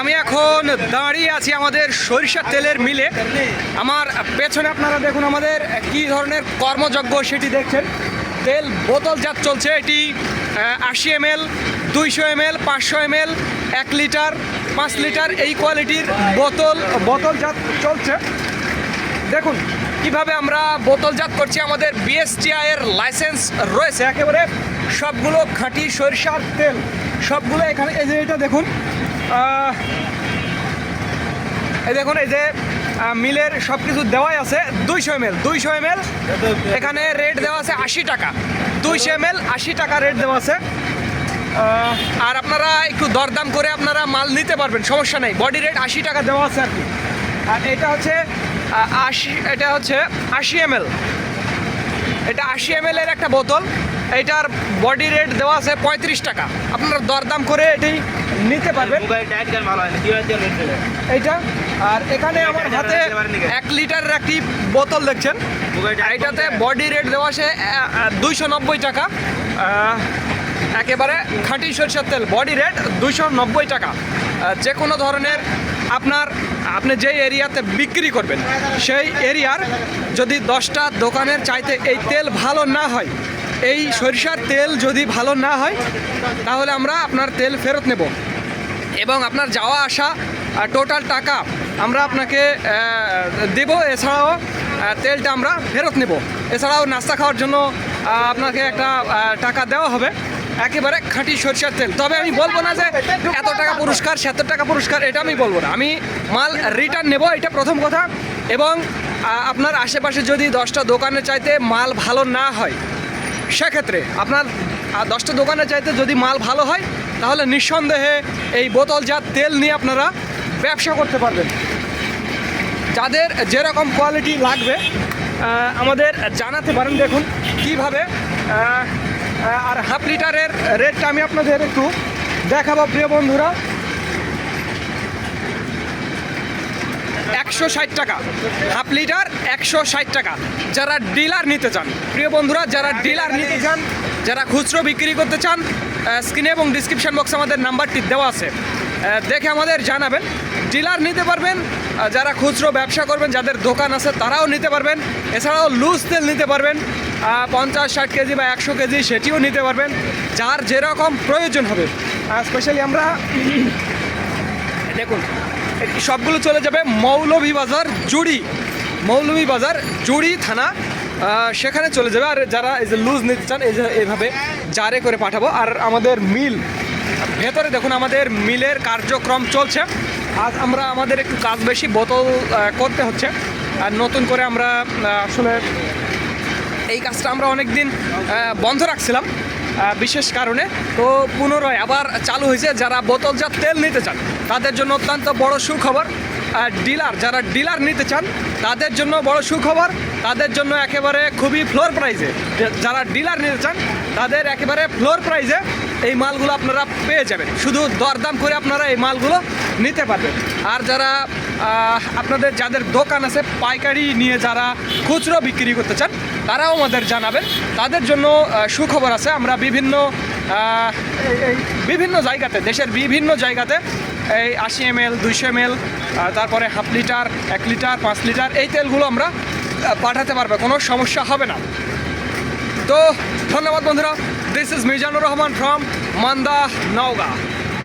আমি এখন দাঁড়িয়ে আছি আমাদের সরিষার তেলের মিলে। আমার পেছনে আপনারা দেখুন আমাদের কি ধরনের কর্মযজ্ঞ সেটি দেখছেন। তেল বোতল বোতলজাত চলছে, এটি আশি এম এল দুইশো এম এল পাঁচশো এম এল এক লিটার, পাঁচ লিটার এই কোয়ালিটির বোতল বোতলজাত চলছে। দেখুন কীভাবে আমরা বোতলজাত করছি, আমাদের বিএসটিআই এর লাইসেন্স রয়েছে। একেবারে সবগুলো খাঁটি সরিষার তেল, সবগুলো এখানে, এই যে এটা দেখুন এই দেখুন, এই যে মিলের সব কিছু দেওয়াই আছে দুইশো এম এল দুইশো এম এল এখানে রেট দেওয়া আছে আশি টাকা। দুইশো এম এল আশি টাকা রেট দেওয়া আছে। আর আপনারা একটু দরদাম করে আপনারা মাল নিতে পারবেন, সমস্যা নেই। বডি রেট আশি টাকা দেওয়া আছে আর কি। আর এটা হচ্ছে আশি, এটা হচ্ছে আশি এম এটা আশি এম এর একটা বোতল। এটার বডি রেট দেওয়া আছে পঁয়ত্রিশ টাকা। আপনারা দরদাম করে এটি নিতে পারবেন। এইটা আর এখানে আমার হাতে এক লিটারের একটি বোতল দেখছেন। এটাতে বডি রেট দেওয়া সে দুইশো নব্বই টাকা। একেবারে খাঁটি সরষের তেল বডি রেট দুইশো নব্বই টাকা। যে কোনো ধরনের আপনার আপনি যেই এরিয়াতে বিক্রি করবেন সেই এরিয়ার যদি দশটা দোকানের চাইতে এই তেল ভালো না হয় এই সরিষার তেল যদি ভালো না হয় তাহলে আমরা আপনার তেল ফেরত নেব। এবং আপনার যাওয়া আসা টোটাল টাকা আমরা আপনাকে দেব। এছাড়াও তেলটা আমরা ফেরত নেব। এছাড়াও নাস্তা খাওয়ার জন্য আপনাকে একটা টাকা দেওয়া হবে। একেবারে খাঁটি সরিষার তেল। তবে আমি বলব না যে এত টাকা পুরস্কার সত্তর টাকা পুরস্কার, এটা আমি বলব না। আমি মাল রিটার্ন নেব, এটা প্রথম কথা। এবং আপনার আশেপাশে যদি দশটা দোকানে চাইতে মাল ভালো না হয়, সেক্ষেত্রে আপনার দশটা দোকানে চাইতে যদি মাল ভালো হয় তাহলে নিঃসন্দেহে এই বোতলজাত তেল নিয়ে আপনারা ব্যবসা করতে পারবেন। যাদের যেরকম কোয়ালিটি লাগবে আমাদের জানাতে পারেন দেখুন কীভাবে আর হাফ লিটারের রেটটা আমি আপনাদের একটু দেখাবো প্রিয় বন্ধুরা। একশো ষাট টাকা হাফ লিটার একশো ষাট টাকা। যারা ডিলার নিতে চান প্রিয় বন্ধুরা যারা ডিলার নিতে চান যারা খুচরো বিক্রি করতে চান স্ক্রিনে এবং ডিসক্রিপশন বক্সে আমাদের নাম্বারটি দেওয়া আছে। দেখে আমাদের জানাবেন ডিলার নিতে পারবেন যারা খুচরো ব্যবসা করবেন, যাদের দোকান আছে তারাও নিতে পারবেন, এছাড়াও লুজ তেল নিতে পারবেন পঞ্চাশ, ষাট কেজি বা একশো কেজি সেটিও নিতে পারবেন, যার যেরকম প্রয়োজন হবে। স্পেশালি আমরা দেখুন সবগুলো চলে যাবে মৌলভীবাজার জুড়ি। মৌলভীবাজার জুড়ি থানা সেখানে চলে যাবে। আর যারা এই যে লুজ নিতে চান, এই যে এইভাবে জারে করে পাঠাবো। আর আমাদের মিল, ভেতরে দেখুন, আমাদের মিলের কার্যক্রম চলছে। আজ আমরা আমাদের একটু কাজ বেশি, বোতল করতে হচ্ছে। আর নতুন করে আমরা আসলে এই কাজটা আমরা অনেক দিন বন্ধ রাখছিলাম বিশেষ কারণে। তো পুনরায় আবার চালু হয়েছে। যারা বোতলজাত তেল নিতে চান, তাদের জন্য অত্যন্ত বড় সুখবর। ডিলার, যারা ডিলার নিতে চান, তাদের জন্য বড় সুখবর। তাদের জন্য একেবারে খুবই ফ্লোর প্রাইজে যারা ডিলার নিতে চান, তাদের একেবারে ফ্লোর প্রাইজে এই মালগুলো আপনারা পেয়ে যাবেন। শুধু দরদাম করে আপনারা এই মালগুলো নিতে পারবেন। আর যারা আপনাদের যাদের দোকান আছে, পাইকারি নিয়ে যারা খুচরো বিক্রি করতে চান, তারাও আমাদের জানাবেন। তাদের জন্য সুখবর আছে, আমরা বিভিন্ন বিভিন্ন জায়গাতে, দেশের বিভিন্ন জায়গাতে এই আশি এম এল, দুইশো এম তারপরে হাফ লিটার, এক লিটার, পাঁচ লিটার এই তেলগুলো আমরা পাঠাতে পারবে, কোনো সমস্যা হবে না। তো ধন্যবাদ বন্ধুরা this is Mizanur Rahman from Manda, Naogaon.